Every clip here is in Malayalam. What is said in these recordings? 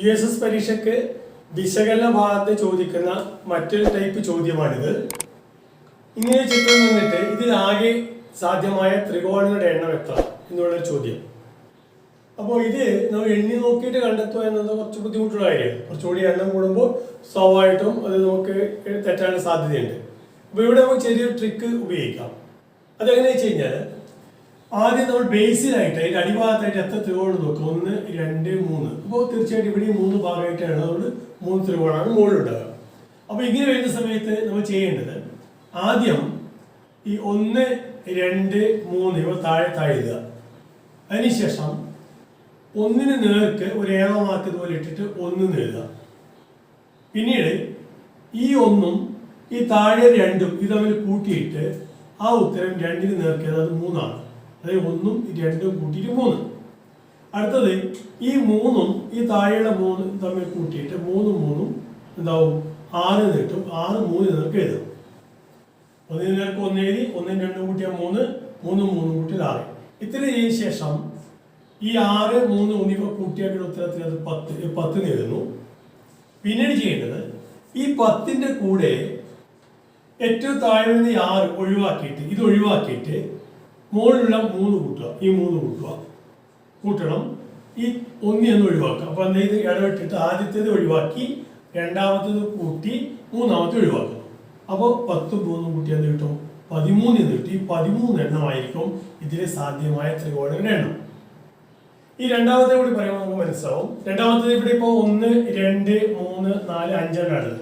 യു എസ് എസ് പരീക്ഷയ്ക്ക് വിശകലന ഭാഗത്ത് ചോദിക്കുന്ന മറ്റൊരു ടൈപ്പ് ചോദ്യമാണിത്. ഇങ്ങനെ ചിത്രം നിന്നിട്ട് ഇതിൽ ആകെ സാധ്യമായ ത്രികോണങ്ങളുടെ എണ്ണം എത്ര എന്നുള്ള ചോദ്യം. അപ്പോൾ ഇത് നമ്മൾ എണ്ണി നോക്കിയിട്ട് കണ്ടെത്തുക എന്നത് കുറച്ച് ബുദ്ധിമുട്ടുള്ള കാര്യമാണ്. കുറച്ചുകൂടി എണ്ണം കൂടുമ്പോൾ സ്വാഭാവികമായിട്ടും അത് നമുക്ക് തെറ്റാനുള്ള സാധ്യതയുണ്ട്. അപ്പോൾ ഇവിടെ നമുക്ക് ചെറിയൊരു ട്രിക്ക് ഉപയോഗിക്കാം. അതെങ്ങനെ വെച്ച് കഴിഞ്ഞാൽ ആദ്യം നമ്മൾ ബേസിലായിട്ട് അതിന്റെ അടിഭാഗത്തായിട്ട് എത്ര ത്രികോണം നോക്കും ഒന്ന് രണ്ട് മൂന്ന്. അപ്പോൾ തീർച്ചയായിട്ടും ഇവിടെ മൂന്ന് ഭാഗമായിട്ടാണ് അതുകൊണ്ട് മൂന്ന് ത്രികോണമാണ് മുകളിലുണ്ടാകുക അപ്പോൾ ഇങ്ങനെ വരുന്ന സമയത്ത് നമ്മൾ ചെയ്യേണ്ടത് ആദ്യം ഈ ഒന്ന് രണ്ട് മൂന്ന് ഇവ താഴെ താഴുക അതിനുശേഷം ഒന്നിന് നേർക്ക് ഒരു ഇതുപോലെ ഇട്ടിട്ട് ഒന്ന് എഴുതുക. പിന്നീട് ഈ ഒന്നും ഈ താഴെ രണ്ടും ഇത് തമ്മിൽ കൂട്ടിയിട്ട് ആ ഉത്തരം രണ്ടിന് നേർക്ക് അതായത് മൂന്നാണ്. അതായത് ഒന്നും രണ്ടും കൂട്ടിയിട്ട് മൂന്ന്. അടുത്തത് ഈ മൂന്നും ഈ താഴെയുള്ള മൂന്ന് തമ്മിൽ കൂട്ടിയിട്ട് മൂന്നും മൂന്നും എന്താവും? ആറ് നീട്ടും ആറ് മൂന്ന് നിങ്ങൾക്ക് എഴുതും. ഒന്നിന് നേർക്ക് ഒന്ന് എഴുതി ഒന്നും രണ്ടും കൂട്ടിയാൽ മൂന്ന് മൂന്നും മൂന്നും കൂട്ടിയത് ആറ്. ഇത്ര ചെയ്തതിനു ശേഷം ഈ ആറ് മൂന്ന് എന്നിവ കൂട്ടിയാൽ ഉത്തരത്തിൽ അത് പത്ത് പത്ത് നേടുന്നു പിന്നീട് ചെയ്യേണ്ടത് ഈ പത്തിന്റെ കൂടെ ഏറ്റവും താഴെ നിന്ന് ആറ് ഒഴിവാക്കിയിട്ട് ഇത് ഒഴിവാക്കിയിട്ട് മുകളിലുള്ള മൂന്ന് കൂട്ടുക. ഈ മൂന്ന് കൂട്ടുക. കൂട്ടണം. ഈ ഒന്നി ഒന്ന് ഒഴിവാക്കുക. അപ്പൊ എന്താ ഇത് ഇടവിട്ടിട്ട് ആദ്യത്തേത് ഒഴിവാക്കി രണ്ടാമത്തേത് കൂട്ടി മൂന്നാമത്തെ ഒഴിവാക്കുന്നു. അപ്പോൾ പത്ത് മൂന്നും കൂട്ടി എന്ത് കിട്ടും? പതിമൂന്ന് എന്ന് കിട്ടി. പതിമൂന്ന് എണ്ണമായിരിക്കും ഇതിലെ സാധ്യമായ ത്രികോണങ്ങളുടെ എണ്ണം. ഈ രണ്ടാമത്തെ കൂടി പറയുമ്പോൾ നമുക്ക് മനസ്സിലാവും. രണ്ടാമത്തേത് ഇവിടെ ഇപ്പോൾ ഒന്ന് രണ്ട് മൂന്ന് നാല് അഞ്ചെണ്ണാണ്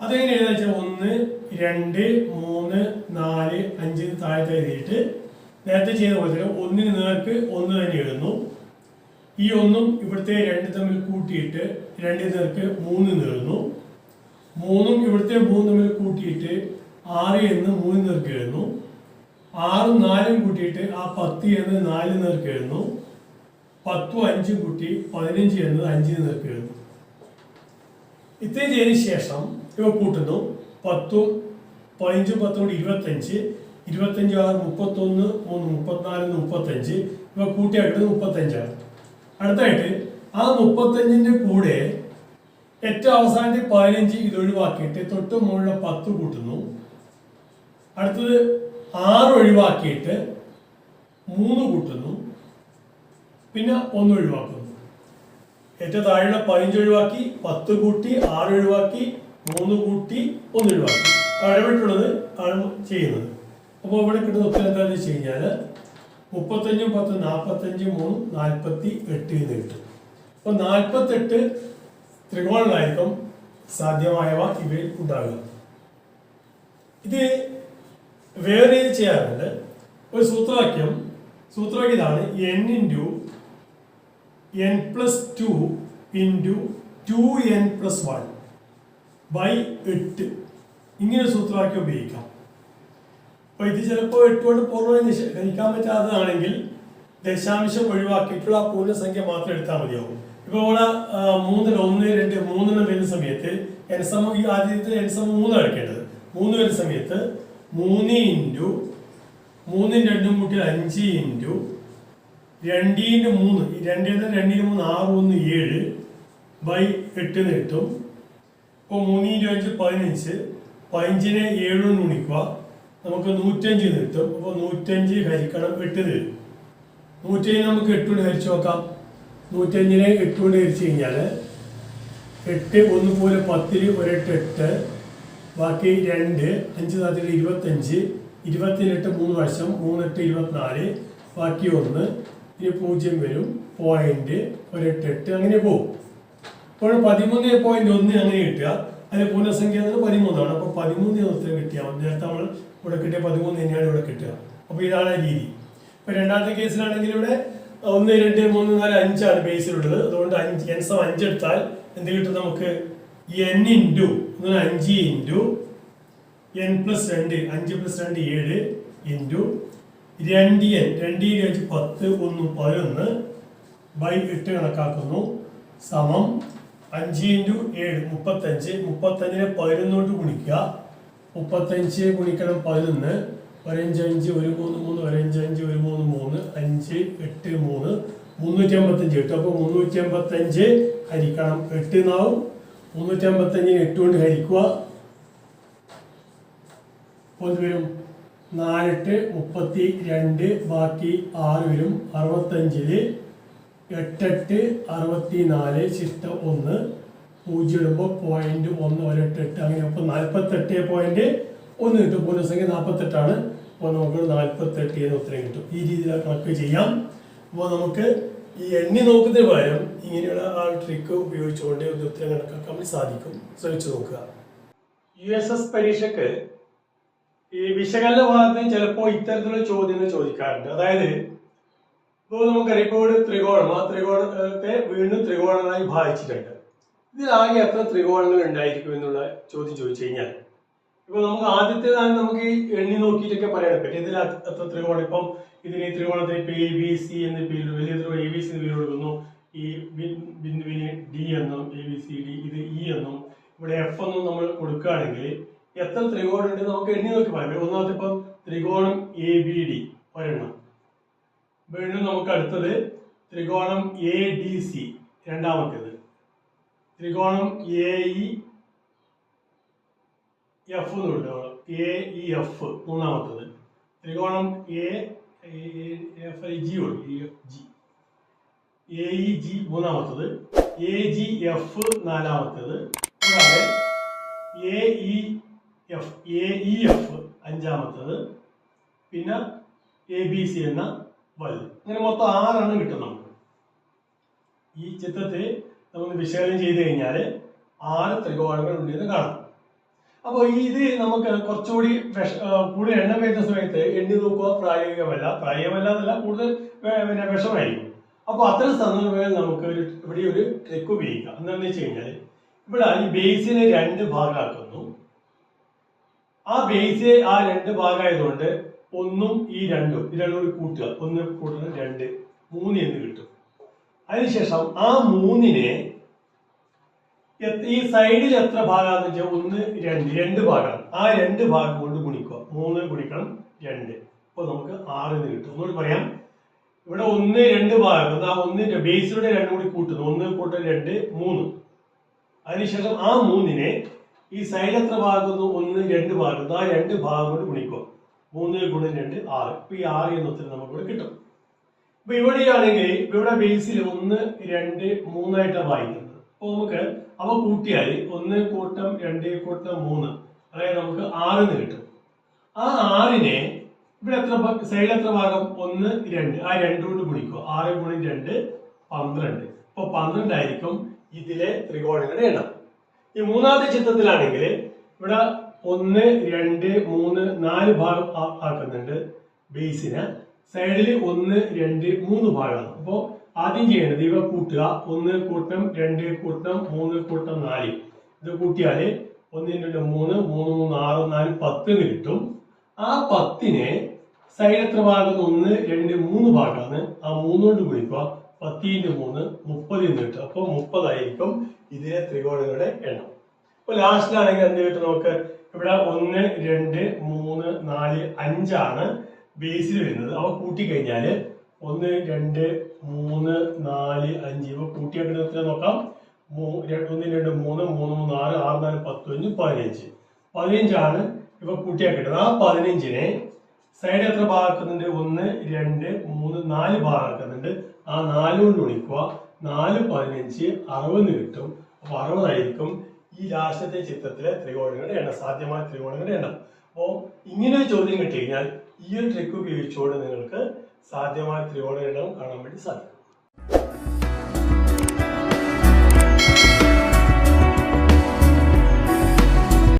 അതെങ്ങനെ എഴുതാ വെച്ചാൽ ഒന്ന് രണ്ട് മൂന്ന് നാല് അഞ്ച് താഴത്തെ എഴുതിയിട്ട് നേരത്തെ ചെയ്ത പോലെ തന്നെ ഒന്നിന് നേർക്ക് ഒന്ന് തന്നെ എഴുതുന്നു. ഈ ഒന്നും ഇവിടുത്തെ രണ്ട് തമ്മിൽ കൂട്ടിയിട്ട് രണ്ട് നേർക്ക് മൂന്ന് നേടുന്നു മൂന്നും ഇവിടുത്തെ മൂന്ന് തമ്മിൽ കൂട്ടിയിട്ട് ആറ് എന്ന് മൂന്ന് നേർക്ക് എഴുതുന്നു. ആറും നാലും കൂട്ടിയിട്ട് ആ പത്ത് എന്ന് നാല് നേർക്ക് എഴുതുന്നു. പത്തും അഞ്ചും കൂട്ടി പതിനഞ്ച് എന്നത് അഞ്ച് നേർക്ക് എഴുതുന്നു. ഇത്രയും ചെയ്തതിന് ശേഷം ഇവ കൂട്ടുന്നു. പത്തും പതിനഞ്ചും പത്തോട് ഇരുപത്തഞ്ച് ഇരുപത്തഞ്ച് ആറ് മുപ്പത്തൊന്ന് മൂന്ന് മുപ്പത്തിനാല് മുപ്പത്തഞ്ച് ഇവ കൂട്ടിയാക്കുന്നത് മുപ്പത്തഞ്ചാണ്. അടുത്തായിട്ട് ആ മുപ്പത്തഞ്ചിന്റെ കൂടെ ഏറ്റവും അവസാനത്തെ പതിനഞ്ച് ഇത് ഒഴിവാക്കിയിട്ട് തൊട്ട് മുകളിലെ പത്ത് കൂട്ടുന്നു. അടുത്തത് ആറ് ഒഴിവാക്കിയിട്ട് മൂന്ന് കൂട്ടുന്നു. പിന്നെ ഒന്ന് ഒഴിവാക്കുന്നു. ഏറ്റവും താഴെയുള്ള പതിനഞ്ച് ഒഴിവാക്കി പത്ത് കൂട്ടി ആറ് ഒഴിവാക്കി മൂന്ന് കൂട്ടി ഒന്ന് ഒഴിവാക്കി. ഇടവിട്ടുള്ളത് ആണ് ചെയ്യുന്നത്. അപ്പോൾ ഇവിടെ കിട്ടുന്ന ഉത്തരം എന്താണെന്ന് വെച്ച് കഴിഞ്ഞാൽ മുപ്പത്തഞ്ചും പത്ത് നാൽപ്പത്തഞ്ച് മൂന്ന് നാൽപ്പത്തി എട്ട് എന്ന് കിട്ടും. അപ്പോൾ നാൽപ്പത്തെട്ട് ത്രികോണങ്ങളായിരിക്കും സാധ്യമായവ ഇവയിൽ ഉണ്ടാകുക. ഇത് വേറെ രീതി ചെയ്യാറുണ്ട്. ഒരു സൂത്രവാക്യം സൂത്രവാക്യം ഇതാണ് N into N plus two into two N plus one by എട്ട്. ഇങ്ങനെ സൂത്രവാക്യം ഉപയോഗിക്കാം. അപ്പോൾ ഇത് ചിലപ്പോൾ എട്ട് കൊണ്ട് പൂർണമായി നിഷേധിക്കാൻ പറ്റാത്തതാണെങ്കിൽ ദശാംശം ഒഴിവാക്കിയിട്ടുള്ള ആ പൂർണസംഖ്യ മാത്രം എടുത്താൽ മതിയാവും. ഇപ്പോൾ ഇവിടെ മൂന്നിൽ ഒന്ന് രണ്ട് മൂന്നെണ്ണം വരുന്ന സമയത്ത് എൻസമ ഈ ആദ്യത്തെ എൻസമ മൂന്ന് അടക്കേണ്ടത് മൂന്ന് വരുന്ന സമയത്ത് മൂന്ന് ഇന്റു മൂന്നും രണ്ടും കൂട്ടി അഞ്ച് ഇന്റു രണ്ടിന്റെ മൂന്ന്. ഈ രണ്ടിന്റെ രണ്ടിന് മൂന്ന് ആറ് ഒന്ന് ഏഴ് ബൈ എട്ടിന് എട്ടും കിട്ടും. ഇപ്പോൾ ഇന്റു അഞ്ച് പതിനഞ്ച്. പതിനഞ്ചിനെ ഏഴ് കൊണ്ട് ഗുണിക്കുക. നമുക്ക് നൂറ്റഞ്ച് കിട്ടും. അപ്പോൾ നൂറ്റഞ്ച് ഹരിക്കണം എട്ട് തരും. നൂറ്റഞ്ച് നമുക്ക് എട്ട് കൊണ്ട് ഹരിച്ചു നോക്കാം. നൂറ്റഞ്ചിനെ എട്ട് കൊണ്ട് ഹരിച്ചു കഴിഞ്ഞാൽ എട്ട് ഒന്ന് പോലെ പത്തിൽ ഒരെട്ട് എട്ട് ബാക്കി രണ്ട് അഞ്ച് നാട്ടിൽ ഇരുപത്തഞ്ച് ഇരുപത്തിനെട്ട് മൂന്ന് വർഷം മൂന്നെട്ട് ഇരുപത്തിനാല് ബാക്കി ഒന്ന് ഇനി പൂജ്യം വരും. പോയിന്റ് ഒരെട്ട് എട്ട് അങ്ങനെ പോകും. അപ്പോൾ പതിമൂന്ന് പോയിന്റ് ഒന്ന് അങ്ങനെ കിട്ടുക. അതിന് പൂർണസംഖ്യ എന്നത് പതിമൂന്നാണ്. അപ്പോൾ പതിമൂന്ന് ഉത്തരം കിട്ടിയാൽ നേരത്തെ നമ്മൾ ഇവിടെ കിട്ടിയ പതിമൂന്ന് തന്നെയാണ് ഇവിടെ കിട്ടുക. അപ്പോൾ ഇതാണ് രീതി. ഇപ്പോൾ രണ്ടാമത്തെ കേസിലാണെങ്കിൽ ഇവിടെ ഒന്ന് രണ്ട് മൂന്ന് നാല് അഞ്ചാണ് ബേസിലുള്ളത്. അതുകൊണ്ട് അഞ്ച് എൻ സം അഞ്ചെടുത്താൽ എന്ത് കിട്ടും നമുക്ക്? എൻ ഇന്റു അഞ്ച് ഇന്റു എൻ പ്ലസ് രണ്ട് അഞ്ച് പ്ലസ് രണ്ട് ഏഴ് ഇന്റു രണ്ട് എൻ രണ്ട് അഞ്ച് പത്ത് ഒന്ന് പതിനൊന്ന് ബൈ എട്ട് കണക്കാക്കുന്നു. സമം അഞ്ച് ഇന്റു ഏഴ് മുപ്പത്തഞ്ച്. മുപ്പത്തഞ്ചിനെ പതിനൊന്നോട്ട് ഗുണിക്കുക. മുപ്പത്തഞ്ച് ഗുണിക്കണം പതിനൊന്ന്. ഒരഞ്ച് അഞ്ച് ഒരു മൂന്ന് മൂന്ന്. ഒരഞ്ച് അഞ്ച് ഒരു മൂന്ന് മൂന്ന്. അഞ്ച് എട്ട് മൂന്ന്. മുന്നൂറ്റി അമ്പത്തഞ്ച് കിട്ടും അപ്പോൾ മുന്നൂറ്റി അമ്പത്തഞ്ച് ഹരിക്കണം. എട്ട് നാവും. മുന്നൂറ്റി അമ്പത്തഞ്ചിന് എട്ട് കൊണ്ട് ഹരിക്കുക. വരും? നാലെട്ട് മുപ്പത്തി രണ്ട് ബാക്കി ആറ് വരും. അറുപത്തഞ്ചിൽ എട്ടെട്ട് അറുപത്തി നാല് ശിഷ്ട ഒന്ന് പൂജ്യം ഇടുമ്പോൾ പോയിന്റ് ഒന്ന് ഒരു എട്ട് അങ്ങനെ അപ്പോൾ നാൽപ്പത്തെട്ട് പോയിന്റ് ഒന്ന് കിട്ടും. പൂർണസംഖ്യ നാൽപ്പത്തെട്ടാണ് അപ്പോൾ നമുക്ക് നാൽപ്പത്തെട്ട് എന്ന് ഉത്തരം കിട്ടും. ഈ രീതിയിൽ കണക്ക് ചെയ്യാം. അപ്പോൾ നമുക്ക് ഈ എണ്ണി നോക്കുന്നതിന് പകരം ഇങ്ങനെയുള്ള ആ ട്രിക്ക് ഉപയോഗിച്ചുകൊണ്ട് ഒരു ഉത്തരം കണക്കാക്കാൻ സാധിക്കും. ശ്രമിച്ചു നോക്കുക. യു എസ് എസ് പരീക്ഷക്ക് ഈ വിശകലന ഭാഗത്ത് ചിലപ്പോൾ ഇത്തരത്തിലുള്ള ചോദ്യങ്ങൾ ചോദിക്കാറുണ്ട്. അതായത് ഇപ്പോൾ നമുക്കറിയാം ഇപ്പോൾ ഒരു ത്രികോണം. ആ ത്രികോണത്തെ വീണ്ടും ത്രികോണങ്ങളായി ഭാഗിച്ചിട്ടുണ്ട്. ഇതിലാകെ എത്ര ത്രികോണങ്ങൾ ഉണ്ടായിരിക്കും എന്നുള്ള ചോദ്യം ചോദിച്ചു കഴിഞ്ഞാൽ ഇപ്പൊ നമുക്ക് ആദ്യത്തേതാണ് നമുക്ക് എണ്ണി നോക്കിയിട്ടൊക്കെ പറയാൻ പറ്റും ഇതിൽ എത്ര ത്രികോണം. ഇപ്പം ഇതിന് ഈ ത്രികോണത്തിന് ഇപ്പൊ എ ബി സി എന്ന് പേര് വലിയ ത്രികോണം എ ബി സി പേര് കൊടുക്കുന്നു. ഈ ബിന്ദുവിന് ഡി എന്നും എ ബി സി ഡി ഇത് ഇ എന്നും ഇവിടെ എഫ് എന്നും നമ്മൾ കൊടുക്കുകയാണെങ്കിൽ എത്ര ത്രികോണം ഉണ്ട് നമുക്ക് എണ്ണി നോക്കി പറയാം. ഒന്നാമത്തെ ഇപ്പം ത്രികോണം എ ബി ഡി ഒരെണ്ണം. വീണ്ടും നമുക്ക് അടുത്തത് ത്രികോണം എ ഡി സി രണ്ടാമത്തേത്. ത്രികോണം എ ഇ എഫ് എന്ന് എ ഇ എഫ് മൂന്നാമത്തത്. ത്രികോണം A F I G G A E G മൂന്നാമത്തത്. എ ജി എഫ് നാലാമത്തത്. കൂടാതെ A E F A E F അഞ്ചാമത്തത്. പിന്നെ എ ബി സി എന്ന വലുത്. അങ്ങനെ മൊത്തം ആറെണ്ണം കിട്ടും നമുക്ക്. ഈ ചിത്രത്തെ നമ്മൾ വിശകലനം ചെയ്ത് കഴിഞ്ഞാൽ ആറ് ത്രികോണങ്ങൾ ഉണ്ടെന്ന് കാണാം. അപ്പോൾ ഇത് നമുക്ക് കുറച്ചുകൂടി കൂടുതൽ എണ്ണം വരുന്ന സമയത്ത് എണ്ണി നോക്കുക പ്രായോഗികമല്ല. പ്രായോഗികമല്ല എന്നല്ല കൂടുതൽ വേ- പിന്നെ വിഷമായിരിക്കും. അപ്പോൾ അത്തരം സന്ദർഭങ്ങളിൽ നമുക്ക് ഒരു ഇവിടെ ഒരു ട്രിക്ക് ഉപയോഗിക്കാം. എന്താണെന്ന് വെച്ച് കഴിഞ്ഞാൽ ഇവിടെ ഈ ബേസിനെ രണ്ട് ഭാഗമാക്കുന്നു. ആ ബേസ് ആ രണ്ട് ഭാഗമായതുകൊണ്ട് ഒന്നും ഈ രണ്ടും ഈ രണ്ടും കൂടി കൂട്ടുക. ഒന്ന് കൂട്ടുന്നത് രണ്ട് മൂന്ന് എന്ന് കിട്ടും. അതിനുശേഷം ആ മൂന്നിനെ ഈ സൈഡിൽ എത്ര ഭാഗമാണെന്ന് വെച്ചാൽ ഒന്ന് രണ്ട് രണ്ട് ഭാഗമാണ്. ആ രണ്ട് ഭാഗം കൊണ്ട് ഗുണിക്കുക. മൂന്ന് ഗുണിക്കണം രണ്ട്. അപ്പൊ നമുക്ക് ആറ് എന്ന് കിട്ടും. ഒന്നുകൂടി പറയാം. ഇവിടെ ഒന്ന് രണ്ട് ഭാഗം. ആ ഒന്നിന്റെ ബേസിലൂടെ രണ്ടും കൂടി കൂട്ടുന്നു. ഒന്ന് കൂട്ടൽ രണ്ട് മൂന്ന്. അതിനുശേഷം ആ മൂന്നിനെ ഈ സൈഡ് എത്ര ഭാഗത്തുനിന്ന് ഒന്ന് രണ്ട് ഭാഗം. ആ രണ്ട് ഭാഗം കൊണ്ട് ഗുണിക്കുക. മൂന്ന് ഗുണം രണ്ട് ആറ്. ഇപ്പൊ ഈ ആറ് എന്ന ഉത്തരം നമുക്ക് ഇവിടെ കിട്ടും. അപ്പൊ ഇവിടെയാണെങ്കിൽ ഇവിടെ ബേസിൽ ഒന്ന് രണ്ട് മൂന്നായിട്ടാണ് വായിക്കുന്നത്. അപ്പൊ നമുക്ക് അവ കൂട്ടിയാൽ ഒന്ന് കൂട്ടം രണ്ട് കൂട്ടം മൂന്ന്. അതായത് നമുക്ക് ആറിന് കിട്ടും. ആ ആറിനെ ഇവിടെ എത്ര സൈഡ് എത്ര ഭാഗം? ഒന്ന് രണ്ട്. ആ രണ്ട് കൊണ്ട് ഗുണിക്കുക. ആറ് ഗുണി രണ്ട് പന്ത്രണ്ട്. അപ്പൊ പന്ത്രണ്ടായിരിക്കും ഇതിലെ ത്രികോണങ്ങളുടെ എണ്ണം. ഈ മൂന്നാമത്തെ ചിത്രത്തിലാണെങ്കിൽ ഇവിടെ ഒന്ന് രണ്ട് മൂന്ന് നാല് ഭാഗം ആക്കുന്നുണ്ട് ബേസിന്. സൈഡിൽ ഒന്ന് രണ്ട് മൂന്ന് ഭാഗമാണ് അപ്പോൾ ആദ്യം ചെയ്യേണ്ടത് ഇവ കൂട്ടുക. ഒന്ന് കൂട്ടം രണ്ട് കൂട്ടം മൂന്ന് കൂട്ടം നാല്. ഇത് കൂട്ടിയാൽ ഒന്ന് രണ്ട് മൂന്ന് മൂന്ന് മൂന്ന് ആറ് നാല് പത്ത് എന്ന് കിട്ടും. ആ പത്തിനെ സൈഡ് എത്ര ഭാഗം? ഒന്ന് രണ്ട് മൂന്ന് ഭാഗമാണ്. ആ മൂന്നുകൊണ്ട് ഗുണിക്കുക. പത്തിന്റെ മൂന്ന് മുപ്പത് എന്ന് കിട്ടും. അപ്പോൾ മുപ്പതായിരിക്കും ഇതിലെ ത്രികോണങ്ങളുടെ എണ്ണം. അപ്പോൾ ലാസ്റ്റിലാണെങ്കിൽ എന്ത് കിട്ടും നമുക്ക്? ഇവിടെ ഒന്ന് രണ്ട് മൂന്ന് നാല് അഞ്ചാണ് ബേസിൽ വരുന്നത്. അവ കൂട്ടിക്കഴിഞ്ഞാൽ ഒന്ന് രണ്ട് മൂന്ന് നാല് അഞ്ച്. ഇവ എത്ര നോക്കാം? ഒന്ന് രണ്ട് മൂന്ന് മൂന്ന് മൂന്ന് ആറ് നാല് പത്ത് അഞ്ച് പതിനഞ്ച്. പതിനഞ്ചാണ് ഇവ കൂട്ടിയാക്കേണ്ടത് ആ പതിനഞ്ചിനെ സൈഡ് എത്ര ഭാഗമാക്കുന്നുണ്ട് ഒന്ന് രണ്ട് മൂന്ന് നാല് ഭാഗമാക്കുന്നുണ്ട് ആ നാല് കൊണ്ട് ഗുണിക്കുക. നാല് പതിനഞ്ച് അറുപത് കിട്ടും. അപ്പൊ അറുപതായിരിക്കും. ഈ ലാസ്റ്റത്തെ ചിത്രത്തിലെ ത്രികോണങ്ങളുടെ എണ്ണം സാധ്യമായ ത്രികോണങ്ങളുടെ എണ്ണം. അപ്പോൾ ഇങ്ങനെ ഒരു ചോദ്യം കിട്ടി കഴിഞ്ഞാൽ ഈ ഒരു ട്രിക്ക് ഉപയോഗിച്ചുകൊണ്ട് നിങ്ങൾക്ക് സാധ്യമായ ത്രികോണങ്ങളുടെ എണ്ണം കാണാൻ വേണ്ടി സാധിക്കും.